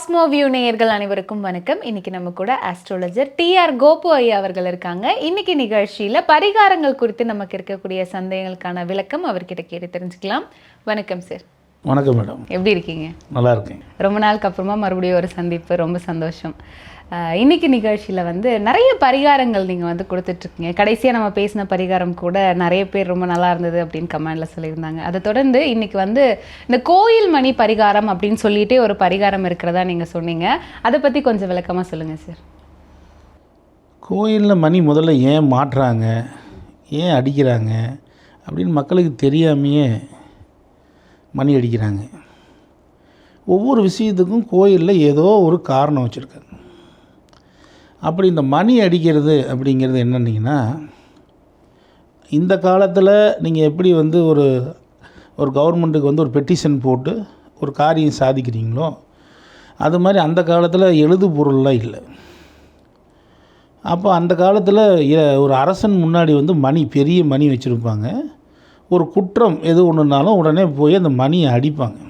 Cosmo view நேயர்கள் அனைவருக்கும் வணக்கம். இன்னைக்கு நம்ம கூட ஆஸ்ட்ரோலஜர் டிஆர் கோபு ஐயா அவர்கள் இருக்காங்க. இன்னைக்கு நிகழ்ச்சியில பரிகாரங்கள் குறித்து நமக்கு இருக்கக்கூடிய சந்தேகங்களுக்கான விளக்கம் அவர்கிட்ட கேட்டு தெரிஞ்சுக்கலாம். வணக்கம் சார் வணக்கம் மேடம் எப்படி இருக்கீங்க? நல்லா இருக்கேன். ரொம்ப நாளுக்கு அப்புறமா மறுபடியும் ஒரு சந்திப்பு. ரொம்ப சந்தோஷம். இன்னைக்கு நிகழ்ச்சியில் வந்து நிறைய பரிகாரங்கள் நீங்கள் வந்து கொடுத்துட்ருக்கீங்க. கடைசியாக நம்ம பேசின பரிகாரம் கூட நிறைய பேர் ரொம்ப நல்லா இருந்தது அப்படின்னு கமெண்டில் சொல்லியிருந்தாங்க. அதை தொடர்ந்து இன்னைக்கு வந்து இந்த கோயில் மணி பரிகாரம் அப்படின்னு சொல்லிகிட்டே ஒரு பரிகாரம் இருக்கிறதா நீங்கள் சொன்னீங்க. அதை பற்றி கொஞ்சம் விளக்கமாக சொல்லுங்கள் சார் கோயிலில் மணி முதல்ல ஏன் மாட்டுறாங்க? ஏன் அடிக்கிறாங்க? அப்படின்னு மக்களுக்கு தெரியாமையே மணி அடிக்கிறாங்க. ஒவ்வொரு விஷயத்துக்கும் கோயிலில் ஏதோ ஒரு காரணம் வச்சுருக்காங்க. அப்படி இந்த மணி அடிக்கிறது அப்படிங்கிறது என்னன்னீங்கன்னா இந்த காலத்தில் நீங்கள் எப்படி வந்து ஒரு ஒரு கவர்மெண்ட்டுக்கு வந்து ஒரு பெட்டிஷன் போட்டு ஒரு காரியம் சாதிக்கிறீங்களோ அது மாதிரி அந்த காலத்தில் எழுது பொருள்லாம் இல்லை. அப்போ அந்த காலத்தில் ஒரு அரசன் முன்னாடி வந்து மணி பெரிய மணி வச்சுருப்பாங்க. ஒரு குற்றம் எது ஒன்றுனாலும் உடனே போய் அந்த மணியை அடிப்பாங்க.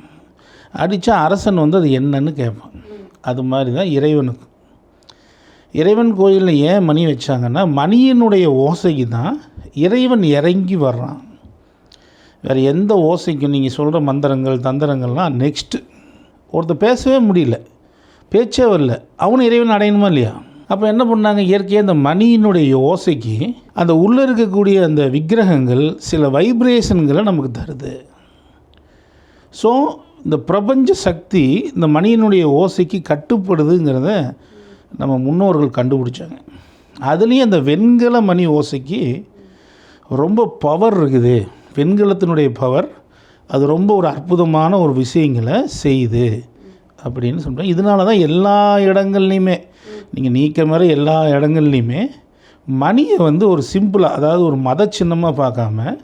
அடித்தா அரசன் வந்து அது என்னன்னு கேட்பான். அது மாதிரி தான் இறைவனுக்கு இறைவன் கோயிலில் ஏன் மணி வச்சாங்கன்னா மணியினுடைய ஓசைக்கு தான் இறைவன் இறங்கி வர்றான். வேறு எந்த ஓசைக்கும் நீங்கள் சொல்கிற மந்திரங்கள் தந்திரங்கள்லாம் நெக்ஸ்ட்டு ஒருத்தர் பேசவே முடியல. பேச்சே வரல. அவனும் இறைவன் அடையணுமா இல்லையா? அப்போ என்ன பண்ணாங்க? இயற்கையாக அந்த மணியினுடைய ஓசைக்கு அந்த உள்ளே இருக்கக்கூடிய அந்த விக்கிரகங்கள் சில வைப்ரேஷன்களை நமக்கு தருது. ஸோ இந்த பிரபஞ்ச சக்தி இந்த மணியினுடைய ஓசைக்கு கட்டுப்படுதுங்கிறத நம்ம முன்னோர்கள் கண்டுபிடிச்சாங்க. அதுலேயும் அந்த வெண்கல மணி ஓசைக்கு ரொம்ப பவர் இருக்குது. வெண்கலத்தினுடைய பவர் அது ரொம்ப ஒரு அற்புதமான ஒரு விஷயங்களை செய்யுது அப்படின்னு சொல்கிறேன் இதனால தான் எல்லா இடங்கள்லையுமே நீங்கள் நீக்க மாதிரி எல்லா இடங்கள்லையுமே மணியை வந்து ஒரு சிம்பிளாக அதாவது ஒரு மத சின்னமாக பார்க்காம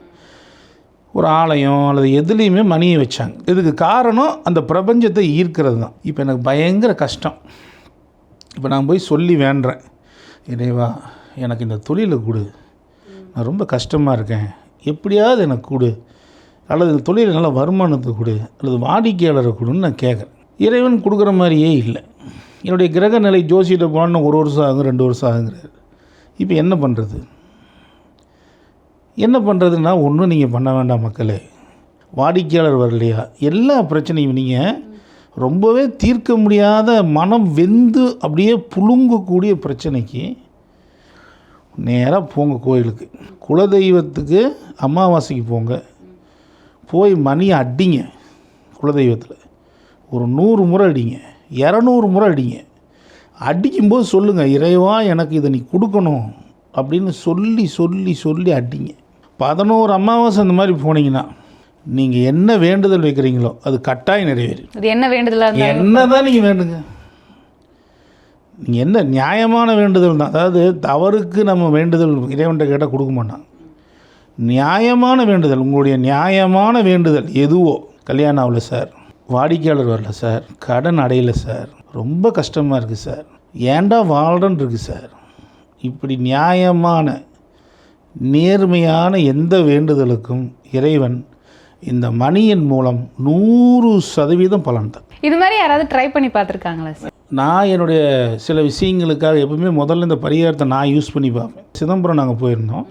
ஒரு ஆலயம் அல்லது எதுலேயுமே மணியை வச்சாங்க. இதுக்கு காரணம் அந்த பிரபஞ்சத்தை ஈர்க்கிறது தான் இப்போ எனக்கு பயங்கர கஷ்டம். இப்போ நான் போய் சொல்லி வேண்டுறேன் இறைவா எனக்கு இந்த தொழிலை கொடு. நான் ரொம்ப கஷ்டமாக இருக்கேன். எப்படியாவது எனக்கு கொடு. அல்லது இந்த தொழில் நல்ல வருமானத்தை கொடு. அல்லது வாடிக்கையாளரை கொடுன்னு நான் கேட்குறேன். இறைவன் கொடுக்குற மாதிரியே இல்லை. என்னுடைய கிரக நிலை ஜோசியிட்ட போனால் ஒரு வருஷம் ஆகும் ரெண்டு வருஷம் ஆகுங்கிறார் இப்போ என்ன பண்ணுறது என்ன பண்ணுறதுன்னா ஒன்றும் நீங்கள் பண்ண வேண்டாம் மக்களே. வாடிக்கையாளர் வரலையா? எல்லா பிரச்சனையும் நீங்கள் ரொம்பவே தீர்க்க முடியாத மனம் வெந்து அப்படியே புழுங்கக்கூடிய பிரச்சனைக்கு நேராக போங்க கோயிலுக்கு. குலதெய்வத்துக்கு அமாவாசைக்கு போங்க. போய் மணியை அடிங்க குலதெய்வத்தில். ஒரு நூறு முறை அடிங்க. இரநூறு முறை அடிங்க. அடிக்கும்போது சொல்லுங்கள் இறைவா எனக்கு இதை நீ கொடுக்கணும். அப்படின்னு சொல்லி சொல்லி சொல்லி அடிங்க. பதினோரு அமாவாசை அந்த மாதிரி போனீங்கன்னா நீங்கள் என்ன வேண்டுதல் வைக்கிறீங்களோ அது கட்டாயம் நிறைவேறும் இது என்ன வேண்டுதலாக என்ன தான் நீங்கள் வேண்டுங்க. நீங்கள் என்ன நியாயமான வேண்டுதல் தான். அதாவது தவறுக்கு நம்ம வேண்டுதல் இறைவன்கிட்ட கேட்டால் கொடுக்க மாட்டான். நியாயமான வேண்டுதல் உங்களுடைய நியாயமான வேண்டுதல் எதுவோ கல்யாணம் ஆகல சார் வாடிக்கையாளர் வரல சார் கடன் அடையல சார் ரொம்ப கஷ்டமாக இருக்குது சார் ஏன்டா வாழ்றன்னு இருக்குது சார். இப்படி நியாயமான நேர்மையான எந்த வேண்டுதலுக்கும் இறைவன் இந்த மணியின் மூலம் நூறு சதவீதம் பலன் தான் இது மாதிரி யாராவது ட்ரை பண்ணி பார்த்துருக்காங்களா சார் நான் என்னுடைய சில விஷயங்களுக்காக எப்பவுமே முதல்ல இந்த பரிகாரத்தை நான் யூஸ் பண்ணி பார்ப்பேன். சிதம்பரம் நாங்கள் போயிருந்தோம்.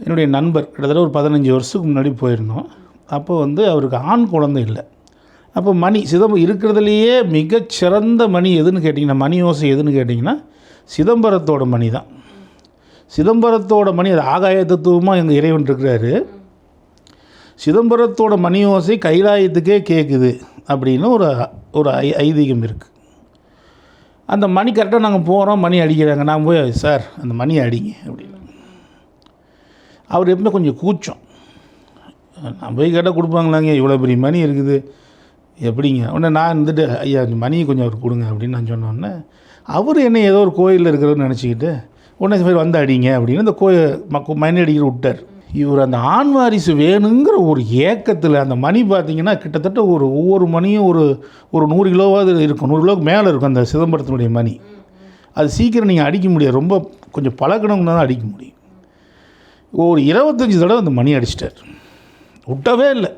என்னுடைய நண்பர் கிட்டத்தட்ட ஒரு பதினஞ்சு வருஷத்துக்கு முன்னாடி போயிருந்தோம். அப்போ வந்து அவருக்கு ஆண் குழந்தை இல்லை. அப்போ மணி சிதம்பரம் இருக்கிறதுலையே மிகச்சிறந்த மணி எதுன்னு கேட்டிங்கன்னா மணி ஓசை எதுன்னு கேட்டிங்கன்னா சிதம்பரத்தோட மணி தான் சிதம்பரத்தோட மணி அது ஆகாய தத்துவமாக எங்கள் இறைவன் இருக்கிறாரு. சிதம்பரத்தோட மணி ஓசை கைலாயத்துக்கே கேட்குது அப்படின்னு ஒரு ஒரு ஐ ஐதீகம் இருக்குது அந்த மணி கரெக்டாக நாங்கள் போகிறோம் மணி அடிக்கிறாங்க. நான் போய் சார் அந்த மணி அடிங்க அப்படின்னு. அவர் எப்பவுமே கொஞ்சம் கூச்சம். நான் போய் கேட்டால் கொடுப்பாங்களாங்க? இவ்வளோ பெரிய மணி இருக்குது. எப்படிங்க? உடனே நான் இருந்துட்டு ஐயா இந்த மணியை கொஞ்சம் அவர் கொடுங்க அப்படின்னு நான் சொன்னோன்னே அவர் என்ன ஏதோ ஒரு கோயிலில் இருக்கிறன்னு நினச்சிக்கிட்டு உடனே சரி வந்து அடிங்க அப்படின்னு இந்த கோயில் மக்கு மணி அடிக்கிற விட்டார். இவர் அந்த ஆண் வாரிசு வேணுங்கிற ஒரு ஏக்கத்தில் அந்த மணி பார்த்திங்கன்னா கிட்டத்தட்ட ஒரு ஒவ்வொரு மணியும் ஒரு ஒரு நூறு கிலோவாவது இருக்கும். நூறு கிலோவுக்கு மேலே இருக்கும் அந்த சிதம்பரத்தினுடைய மணி. அது சீக்கிரம் நீங்கள் அடிக்க முடியாது. ரொம்ப கொஞ்சம் பழக்கணுங்கன்னா தான் அடிக்க முடியும். ஒரு இருபத்தஞ்சி தடவை அந்த மணி அடிச்சிட்டார். விட்டவே இல்லை.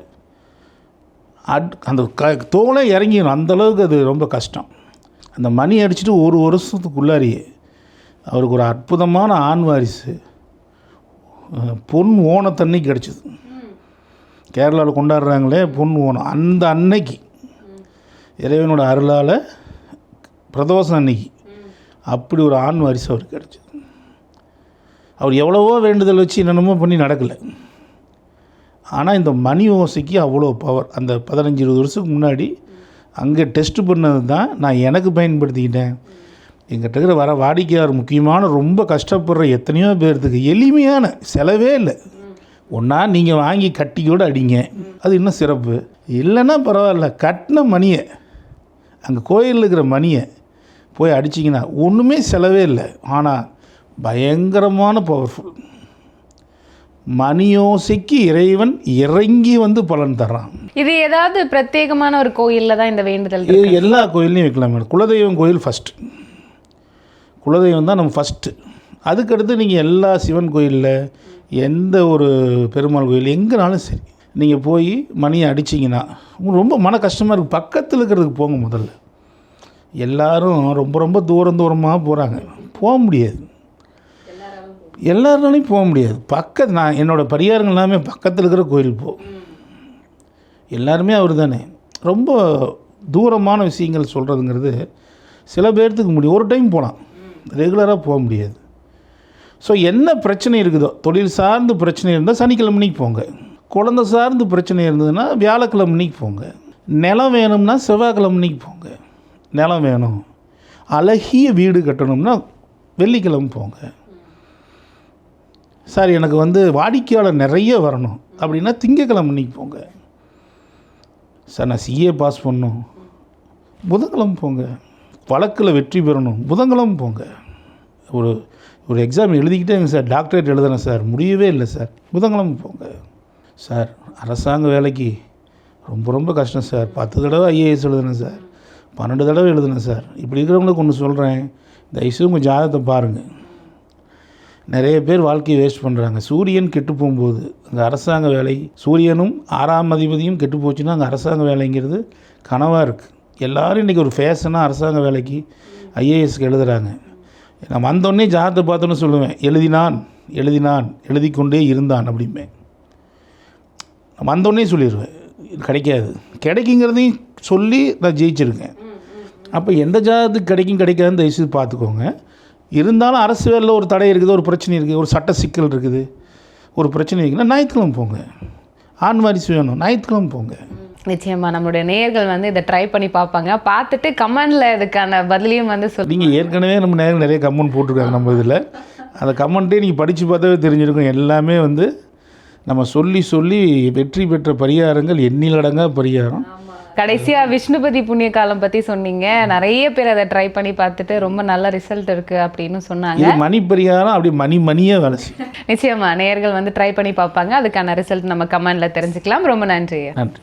அட் அந்த க தோலே இறங்கிடும் அந்தளவுக்கு அது ரொம்ப கஷ்டம். அந்த மணி அடிச்சுட்டு ஒரு வருஷத்துக்குள்ளாரியே அவருக்கு ஒரு அற்புதமான ஆண் வாரிசு பொன் ஓணத்தன்னைக்கு கிடச்சிது. கேரளாவில் கொண்டாடுறாங்களே பொன் ஓணம். அந்த அன்னைக்கு இறைவனோட அருளால் பிரதோஷம் அன்னைக்கு அப்படி ஒரு ஆண் வாரிசு அவருக்கு கிடச்சிது. அவர் எவ்வளவோ வேண்டுதல் வச்சு என்னென்னமோ பண்ணி நடக்கலை. ஆனால் இந்த மணி ஓசைக்கு அவ்வளோ பவர் அந்த பதினஞ்சு இருபது வருஷத்துக்கு முன்னாடி அங்கே டெஸ்ட் பண்ணது தான் நான் எனக்கு பயன்படுத்திக்கிட்டேன். எங்கிட்ட இருக்கிற வர வாடிக்கையாளர் முக்கியமான ரொம்ப கஷ்டப்படுற எத்தனையோ பேர்த்துக்கு எளிமையான செலவே இல்லை. ஒன்றா நீங்கள் வாங்கி கட்டிக்கூட அடிங்க. அது இன்னும் சிறப்பு. இல்லைன்னா பரவாயில்ல கட்டின மணியை அங்கே கோயிலில் இருக்கிற மணியை போய் அடிச்சிங்கன்னா ஒன்றுமே செலவே இல்லை. ஆனால் பயங்கரமான பவர்ஃபுல் மணியோசைக்கு இறைவன் இறங்கி வந்து பலன் தர்றான். இது ஏதாவது பிரத்யேகமான ஒரு கோயில்ல தான் இந்த வேண்டுதல் இது எல்லா கோயில்லையும் வைக்கலாம். மேடம் குலதெய்வம் கோயில் ஃபஸ்ட்டு குலதெய்வம் தான் நம்ம ஃபஸ்ட்டு அதுக்கடுத்து நீங்கள் எல்லா சிவன் கோயிலில் எந்த ஒரு பெருமாள் கோயில் எங்கேனாலும் சரி நீங்கள் போய் மணியை அடிச்சிங்கன்னா உங்களுக்கு ரொம்ப மன கஷ்டமாக இருக்குது பக்கத்தில் இருக்கிறதுக்கு போங்க முதல்ல. எல்லாரும் ரொம்ப ரொம்ப தூரம் தூரமாக போகிறாங்க போக முடியாது. எல்லாருனாலையும் போக முடியாது. பக்கத்து நான் என்னோடய பரிகாரங்கள் எல்லாமே பக்கத்தில் இருக்கிற கோயில் போ. எல்லாருமே அவர் தானே ரொம்ப தூரமான விஷயங்கள் சொல்கிறதுங்கிறது சில பேர்த்துக்கு முடியும். ஒரு டைம் போகலாம் ரெகுலராக போக முடியாது. ஸோ என்ன பிரச்சனை இருக்குதோ தொழில் சார்ந்து பிரச்சனை இருந்தால் சனிக்கிழமைக்கு போங்க. குழந்தை சார்ந்து பிரச்சனை இருந்ததுன்னா வியாழக்கிழமைக்கு போங்க. நிலம் வேணும்னா செவ்வாய்க்கிழமைக்கு போங்க. நிலம் வேணும். அழகிய வீடு கட்டணும்னா வெள்ளிக்கிழமை போங்க. சார் எனக்கு வந்து வாடிக்கையாளர் நிறைய வரணும். அப்படின்னா திங்கக்கிழமை அன்னைக்கு போங்க. சார் நான் சிஏ பாஸ் பண்ணும் புதன்கிழமை போங்க. வழக்கில் வெற்றி பெறணும். புதன்கிழமை போங்க. ஒரு ஒரு எக்ஸாம் எழுதிக்கிட்டே சார். டாக்டரேட் எழுதுனேன் சார். முடியவே இல்லை சார். புதன்கிழமை போங்க. சார் அரசாங்க வேலைக்கு ரொம்ப ரொம்ப கஷ்டம் சார். பத்து தடவை ஐஏஎஸ் எழுதுனேன் சார். பன்னெண்டு தடவை எழுதுனேன் சார். இப்படி இருக்கிறவங்களுக்கு ஒன்று சொல்கிறேன் தயவுசெய்து உங்கள் ஜாதகத்தை பாருங்கள் நிறைய பேர் வாழ்க்கையை வேஸ்ட் பண்ணுறாங்க சூரியன் கெட்டு போகும்போது அங்கே அரசாங்க வேலை சூரியனும் ஆறாம் அதிபதியும் கெட்டு போச்சுன்னா அங்கே அரசாங்க வேலைங்கிறது கனவாக இருக்குது எல்லோரும் இன்றைக்கி ஒரு ஃபேஷனாக அரசாங்க வேலைக்கு ஐஏஎஸ்க்கு எழுதுகிறாங்க நான் வந்தோடனே ஜாதகத்தை பார்த்தோன்னு சொல்லுவேன். எழுதினான் எழுதினான் எழுதி கொண்டே இருந்தான் அப்படிம்பேன் நான் வந்தோடனே சொல்லிடுவேன் கிடைக்காது. கிடைக்குங்கிறதையும் சொல்லி நான் ஜெயிச்சிருக்கேன். அப்போ எந்த ஜாதகத்துக்கு கிடைக்கும் கிடைக்காதுன்னு தயவுசெய்து பார்த்துக்கோங்க. இருந்தாலும் அரசு வேலையில் ஒரு தடை இருக்குது ஒரு பிரச்சனை இருக்குது ஒரு சட்ட சிக்கல் இருக்குது. ஒரு பிரச்சனை இருக்குன்னா ஞாயிற்றுக்கிழமை போங்க. ஆண் வாரிசு வேணும் ஞாயிற்றுக்கிழமை போங்க. நிச்சயமா நம்மளுடைய நேயர்கள் வந்து இதை ட்ரை பண்ணி பார்ப்பாங்க. பார்த்துட்டு கமெண்ட்ல இதுக்கான பதிலையும் வந்து சொல் நீங்கள் ஏற்கனவே நம்ம நேரம் நிறைய கமெண்ட் போட்டிருக்காங்க நம்ம இதில். அந்த கமெண்ட்டே நீங்கள் படித்து பார்த்தாவே தெரிஞ்சிருக்கும். எல்லாமே வந்து நம்ம சொல்லி சொல்லி வெற்றி பெற்ற பரிகாரங்கள் எண்ணிலடங்கா பரிகாரம். கடைசியா விஷ்ணுபதி புண்ணிய காலம் பத்தி சொன்னீங்க. நிறைய பேர் அதை ட்ரை பண்ணி பார்த்துட்டு ரொம்ப நல்ல ரிசல்ட் இருக்கு அப்படின்னு சொன்னாங்க. மணி பரிகாரம் அப்படி மணி வேலை செய்யும். நிச்சயமா நேயர்கள் வந்து ட்ரை பண்ணி பார்ப்பாங்க. அதுக்கான ரிசல்ட் நம்ம கமெண்ட்ல தெரிஞ்சுக்கலாம். ரொம்ப நன்றி நன்றி.